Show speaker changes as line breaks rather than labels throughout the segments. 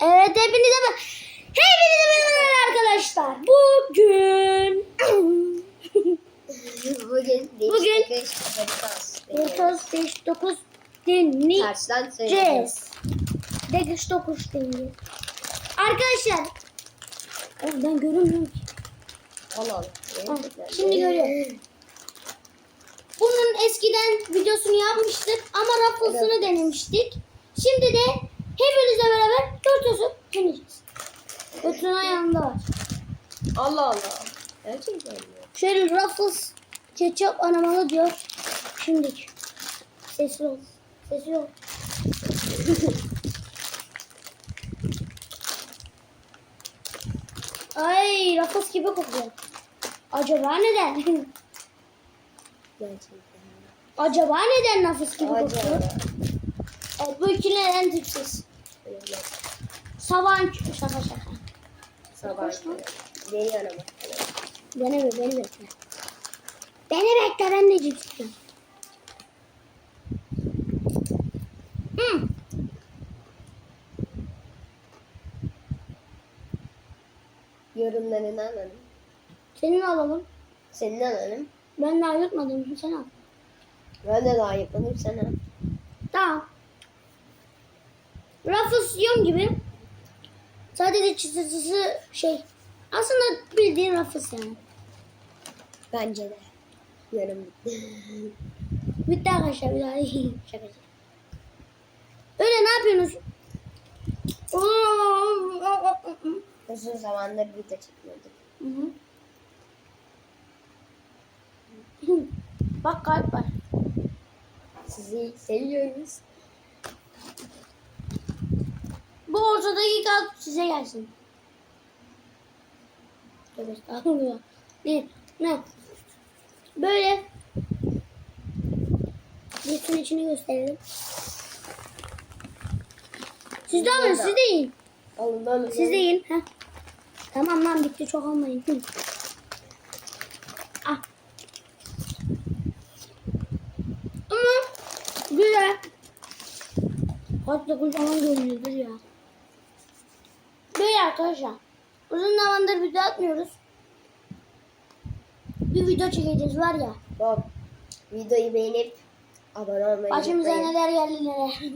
Evet hepinize ben... Hepinize merhaba arkadaşlar. Bugün...
Bugün
Bugün-
Bugün
5 9 deneyeceğiz.
Tersten söyleyeceğiz.
Degiş 9 deneyeceğiz. Arkadaşlar... Oğlum ben göremiyorum ki.
Allah Allah.
Ha, şimdi görüyorum. Bunun eskiden videosunu yapmıştık ama Ruffles'ını
Evet.
denemiştik. Şimdi de hepinizle beraber dört deneyeceğiz. Götürün ayağında var.
Allah Allah. Gerçekten mi?
Şöyle Ruffles ketçap anamalı diyor. Şimdiki. Sesli ol. Sesli ol. Ay Ruffles gibi kokuyor. Acaba neden?
Gerçekten.
Acaba neden Ruffles gibi kokuyor?
Acaba.
Evet bu ikililerden tipsiz.
Öyle.
Saban şaka şaka.
Sabah. Beni arama.
Beni be, beni bekle. Beni bekle ben de cips istiyorum. Hmm.
Yorumlarını alalım.
Senin alalım.
Senin alalım.
Ben daha yutmadım. Sen al.
Ben de daha yapmadım sana.
Tamam. Ruffles yiyorum gibi. Sadece çıtısı şey. Aslında bildiğin Ruffles yani.
Bence de. Yorum bitti.
Bitti arkadaşlar bir daha şaka. Öyle ne yapıyorsunuz?
Uzun zamandır video çekmiyorduk.
Hı hı. Bak kalp var.
Sizi seviyoruz.
Bu ortadaki kalp size gelsin. Tövbe estağfurullah. Ne? Ne? Böyle Cipsin içini gösterelim. Siz de alın, siz de yiyin.
Alın alın.
Siz de yiyin. Heh. Tamam lan bitti çok almayın. Hı. Ah. Ama güzel. Hatta kocaman görünüyordur ya. Böyle arkadaşlar. Uzun zamandır video atmıyoruz. Bir video çekeceğiz var ya.
Bob, videoyu beğenip abone olmayı
Başımıza neler geldi neler.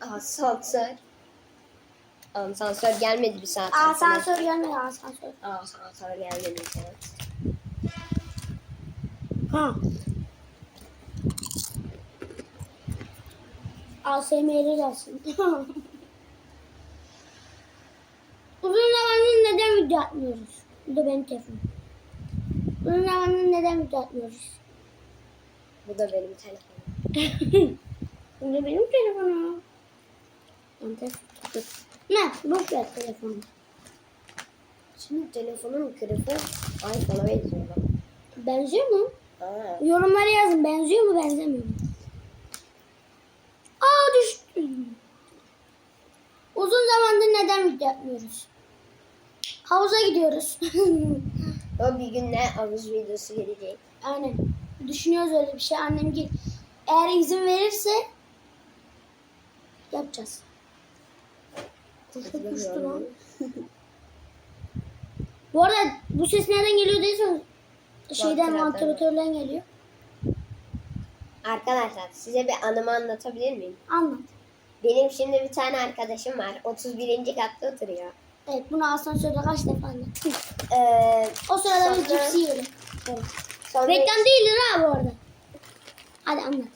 Asansör. Asansör gelmedi bir saat.
Asansör gelmedi asansör.
Asansör gelmedi bir saat.
Ha. ASMR gelsin. Uzun zamandır neden video atmıyoruz? Bu da benim telefonum. Uzun zamandır neden video atmıyoruz?
Bu da benim telefonum.
Bu da benim telefonum. Ne? Boş ver telefonu.
Şimdi telefonun kırıkı iPhone'a benziyor.
Benziyor mu?
Aa,
Yorumlara yazın. Benziyor mu benzemiyor mu? Aa düştü. Uzun zamandır neden video yapmıyoruz? Havuza gidiyoruz.
o bir gün ne havuz videosu gelecek.
Aynen. Düşünüyoruz öyle bir şey. Annem ki eğer izin verirse yapacağız. Kuşu kuştu lan. Bu arada bu ses nereden geliyor diyorsanız şeyden
vantilatörden
geliyor.
Arkadaşlar size bir anımı anlatabilir miyim?
Anlat.
Benim şimdi bir tane arkadaşım var. 31. katta oturuyor.
Evet bunu asansörde kaç defa anlattım.
Ee,
O sırada
Sonra-
cipsi yiyelim. Evet.
sonra
Reklam değildir ha bu arada. Hadi anlat.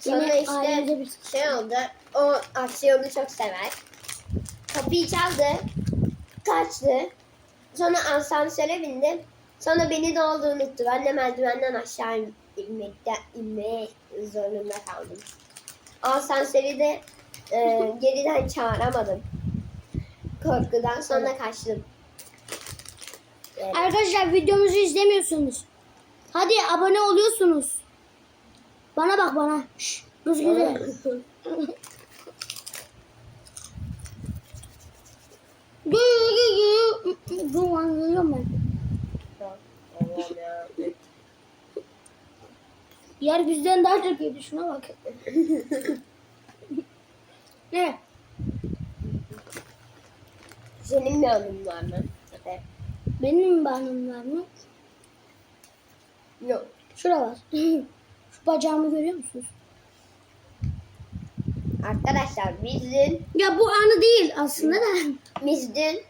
Sonra
Yine
işte
bir
şey oldu. O aksiyonu çok sever. Kapıyı çaldı. Kaçtı. Sonra asansöre bindi. Sonra beni de oldu unuttu. Ben de merdivenden aşağı in- inmekte, inmeye zorunda kaldım. Asansörü de e, geriden çağıramadım. Korkudan sonra kaçtım. Evet.
Arkadaşlar videomuzu izlemiyorsunuz. Hadi abone oluyorsunuz. Bana bak bana. Şşş. Geliyorum ben.
Allah'ım ya.
Yer bizden daha çok yedi şuna bak. Ne?
Senin bir anın var mı? Evet.
Benim mi bağımım var mı?
Yok.
Şura var. Şu bacağımı görüyor musunuz?
Arkadaşlar biz dün,
Ya bu anı değil aslında da.
biz dün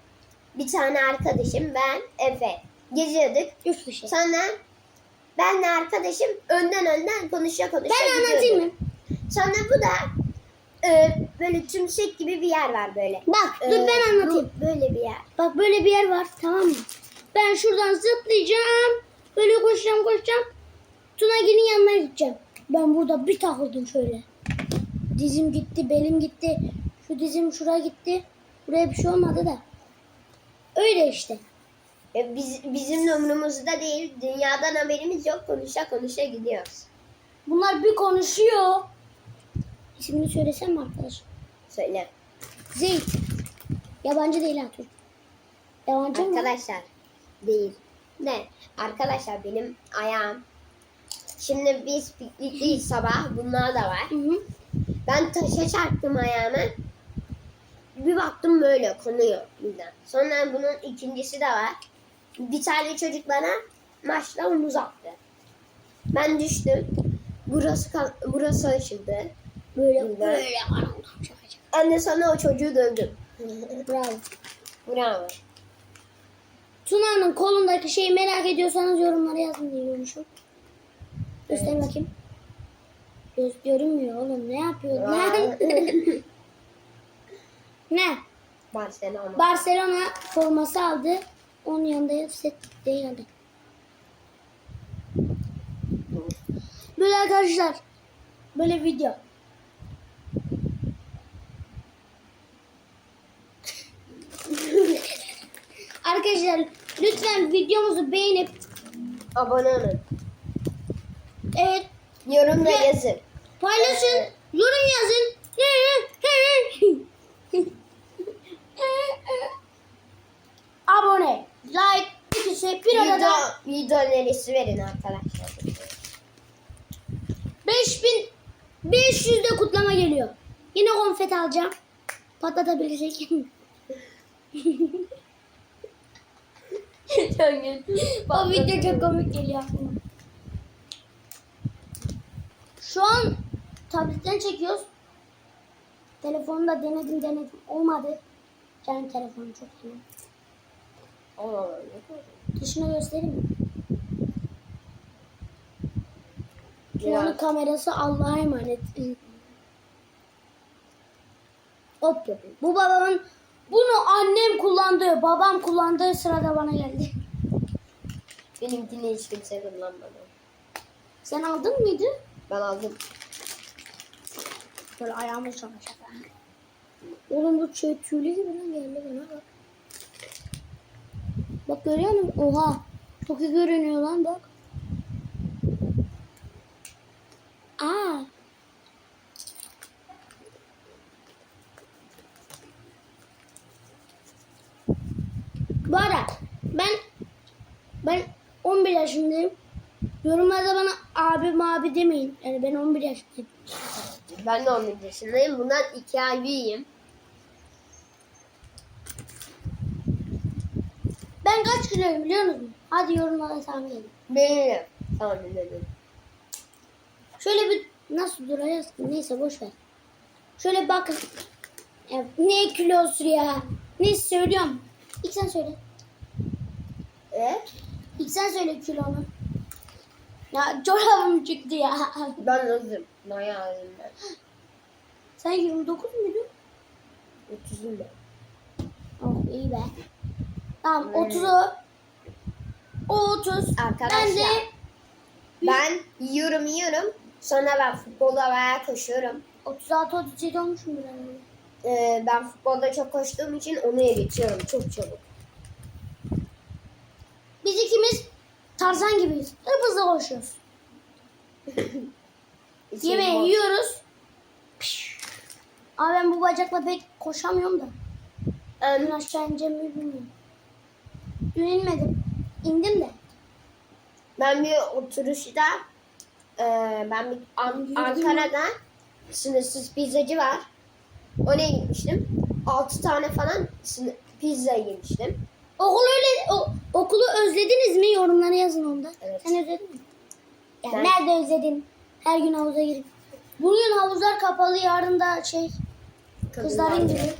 bir tane arkadaşım ben Efe geziyorduk.
Üst dışı.
Sonra benle arkadaşım önden önden konuşa konuşa
Ben anlatayım mı?
Sonra bu da e, böyle tümsek gibi bir yer var böyle.
Bak dur
E,
ben anlatayım.
bu Böyle bir yer.
Bak böyle bir yer var tamam mı? Ben şuradan zıplayacağım. Böyle koşacağım koşacağım. Tunagil'in yanına gideceğim. Ben burada bir takıldım şöyle. Dizim gitti, belim gitti. Şu dizim şuraya gitti. Buraya bir şey olmadı da. Öyle işte.
E, biz, bizim umurumuzda değil. Dünyadan haberimiz yok. Konuşa konuşa gidiyoruz.
Bunlar bir konuşuyor. İsmini söylesem mi arkadaş?
Söyle.
Zeyt. Yabancı değil ha Türk. Yabancı mı?
Arkadaşlar değil. Ne? Arkadaşlar benim ayağım. Şimdi biz piknikteyiz sabah. Bunlar da var.
Hı hı.
Ben taşa çarptım ayağımı. Bir baktım böyle konuyor birden. Sonra bunun ikincisi de var. Bir tane çocuk bana maçla omuz attı. Ben düştüm. Burası kal- burası açıldı.
Böyle böyle anam şakacak.
Anne sonra o çocuğu dövdüm.
Bravo.
Bravo.
Tuna'nın kolundaki şeyi merak ediyorsanız yorumlara yazın diyormuşum. Göster
Evet.
bakayım. Göz görünmüyor oğlum. Ne yapıyor lan? ne?
Barcelona.
Barcelona forması aldı. Onun yanında set değil hadi. Böyle arkadaşlar. Böyle video. arkadaşlar lütfen videomuzu beğenip
Abone olun.
evet
Yorumda
Ve-
yazın.
Paylaşın, yorum yazın. Abone, like, ikisi bir arada
Video, video önerisi verin arkadaşlar.
5500 de kutlama geliyor. Yine konfet alacağım. Patlatabilirsek. o video çok komik geliyor aklıma. Şu an tabletten çekiyoruz. Telefonda denedim denedim. Olmadı. Canım telefonu çok iyi. Dışına göstereyim mi? An kamerası Allah'a emanet. Hop yapayım. Bu babamın bunu annem kullandığı, babam kullandığı sırada bana geldi.
Benimkini hiç kimse kullanmadı.
Sen aldın mıydı?
Ben aldım.
Böyle ayağımı çalışacak. Oğlum bu şey tüylü gibi lan geldi bana bak. Bak görüyor musun? Oha. Çok iyi görünüyor lan bak. Aa. Bu arada ben ben 11 yaşındayım. Yorumlarda bana abi abi demeyin. Yani ben 11 yaşındayım.
Ben de 11 yaşındayım. Bundan 2 ay büyüğüm.
Ben kaç kiloyum biliyor musun? Hadi yorumlara tahmin edin.
Benim. Tamam dedim.
Şöyle bir nasıl duracağız ki? Neyse boş ver. Şöyle bakın. Ya, ne kilosu ya? Neyse söylüyorum. İlk sen söyle.
E?
İlk sen söyle kilonu. Ya çorabım çıktı ya.
Ben özüm. Bayağı özüm ben.
Sen 29 muydun?
30'um ben.
Oh iyi be. Tamam
Hmm.
30'u. O 30.
Arkadaşlar.
Ben de
Ben yiyorum yiyorum. Sonra ben futbolda bayağı koşuyorum.
36 37 olmuşum bir herhalde.
Ee, ben futbolda çok koştuğum için onu eritiyorum çok çabuk.
Biz ikimiz Tarzan gibiyiz. Hızlı koşuyoruz. Yemeği
boş.
yiyoruz. Piş. Ama ben bu bacakla pek koşamıyorum da.
Em,
Dün aşağı ineceğimi bilmiyorum. Dün inmedim. İndim de.
Ben bir oturuşta e, ben bir An-? Ankara'da sınırsız pizzacı var. Oraya gitmiştim. 6 tane falan pizza yemiştim.
Okul öyle o, okulu özlediniz mi? Yorumlara yazın onda.
Evet.
Sen özledin mi? Ya
Ben-
nerede özledin? Her gün havuza girip. Bugün havuzlar kapalı, yarın da şey kızların gibi.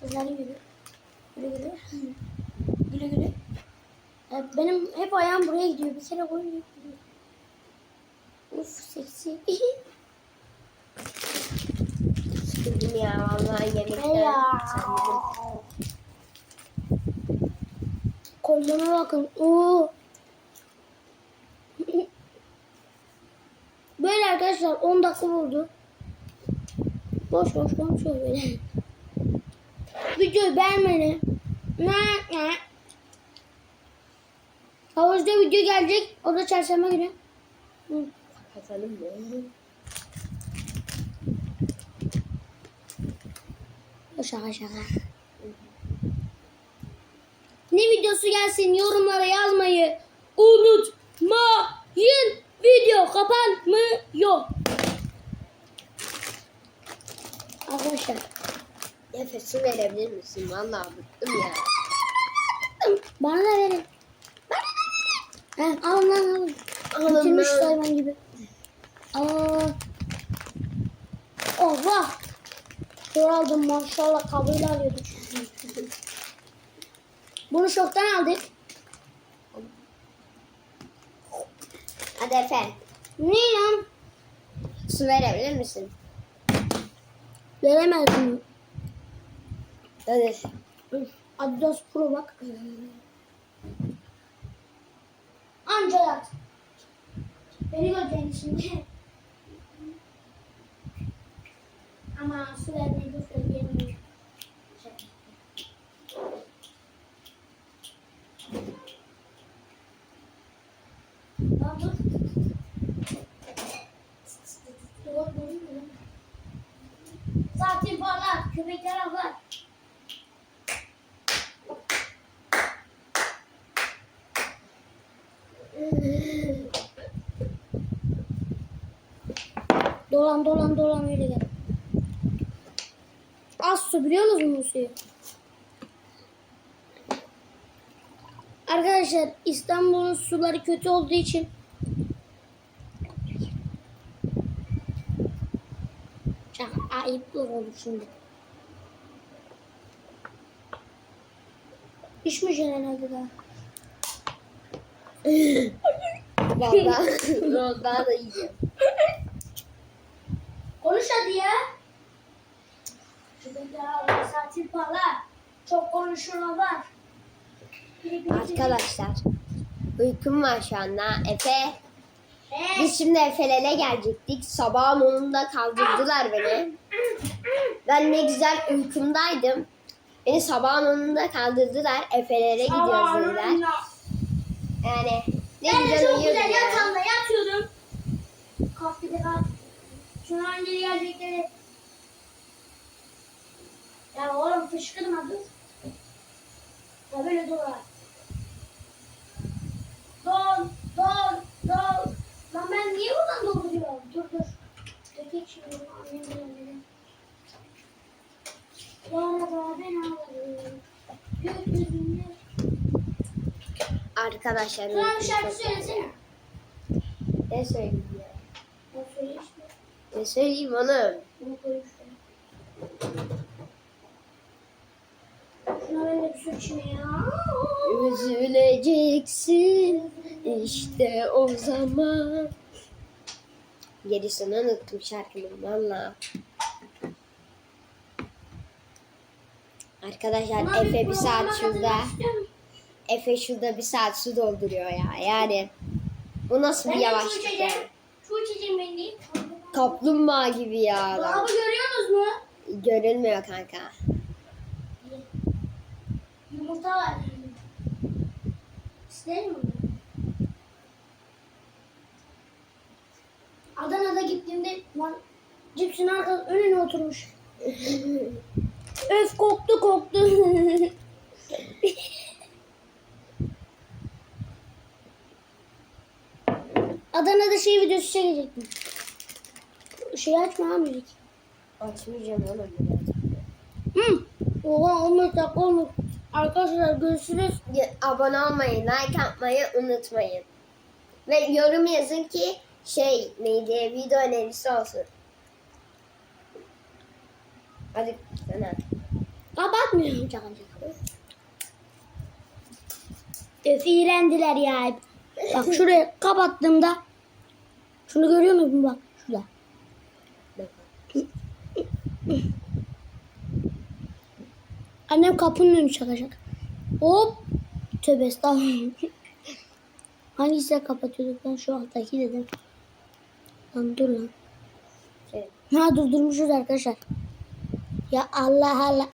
Kızların gibi. Güle güle. güle güle. Ya benim hep ayağım buraya gidiyor. Bir kere koymuyor. Uf seksi.
Sıkıldım ya vallahi yemekten.
ya.
Sanırım.
Kolyeme bakın. Oo. Böyle arkadaşlar 10 dakika oldu. Boş boş konuşuyor böyle. Videoyu beğenmeni. Ne ne. Havuzda video gelecek. O da çarşamba günü.
Kapatalım mı?
Şaka şaka. Ne videosu gelsin yorumlara yazmayı unutmayın. Video kapanmıyor. Arkadaşlar
Nefes su verebilir misin? Vallahi bıktım ya.
bana da verin. He, alın lan alın.
Alın
Bitirmiş
lan.
hayvan gibi. Aa. Allah. Kör aldım maşallah kabıyla alıyordum. Bunu şoktan aldık.
Hadi Efe.
Ne lan?
Su verebilir misin?
Veremezdim.
Hadi.
Adidas Pro bak. Anca yat. Beni göreceksin şimdi. Ama su vermeyi dur söyleyemiyorum. Lan dur. Dur, dur, dur. Saatin parlar, köpekler avlar. Dolan dolan dolan öyle gel. Az su biliyor musunuz bu suyu? Arkadaşlar İstanbul'un suları kötü olduğu için ayıplı oldu şimdi. İçmeyeceksin herhalde daha.
Vallahi. Vallahi da yiyeceğim.
Konuş hadi ya. Şurada saatin parlar. Çok konuşurlar var.
Arkadaşlar. Uykum var şu anda. Efe.
Evet.
Biz şimdi Efe'lere gelecektik. Sabahın onunda kaldırdılar beni. Ben ne güzel uykumdaydım. Beni sabahın onunda kaldırdılar. Efe'lere gidiyoruz dediler. Yani ne
Ben de
güzel
çok
uyuyordum
güzel
ya.
yatağımda yatıyordum. Kalk bir de kalk. Şuna önce gelecekleri. Ya oğlum fışkırma dur. Ya böyle abi. Don, don, don. Lan ben niye buradan dolduruyorum? Dur dur. Dökek şimdi annem geldi. Yarada ben ağlarım. Gökyüzünde.
Arkadaşlar.
Sana bir şarkı söylesene.
Ne söyleyeyim ya?
Ben söyle işte.
Ne söyleyeyim oğlum?
Şuna ben de bir içeyim ya.
Üzüleceksin işte o zaman. Gerisini unuttum şarkının valla. Arkadaşlar Efe bir saat şurada. Efe şurada bir saat su dolduruyor ya. Yani bu nasıl bir yavaşlık
de.
Kaplumbağa gibi ya adam.
Dolabı görüyorsunuz mu?
Görünmüyor kanka.
Yumurta var. İster mi? Adana'da gittiğimde lan cipsin arka önüne oturmuş. Öf koktu koktu. Adana'da şey videosu çekecektim. Şey açma müzik.
Açmayacağım oğlum. biraz.
Oha 15 dakika olmuş. Arkadaşlar görüşürüz.
Abone olmayı, like atmayı unutmayın. Ve yorum yazın ki şey neydi video önerisi olsun. Hadi sana.
Kapatmıyorum çakacak. Öf iğrendiler ya. Bak şuraya kapattığımda şunu görüyor musun bak şurada. Annem kapının önünü çakacak. Hop. Tövbe estağfurullah. Hangisiyle kapatıyorduk lan şu alttaki dedim. Lan dur lan.
Şey.
Ha durdurmuşuz arkadaşlar. Ya Allah Allah.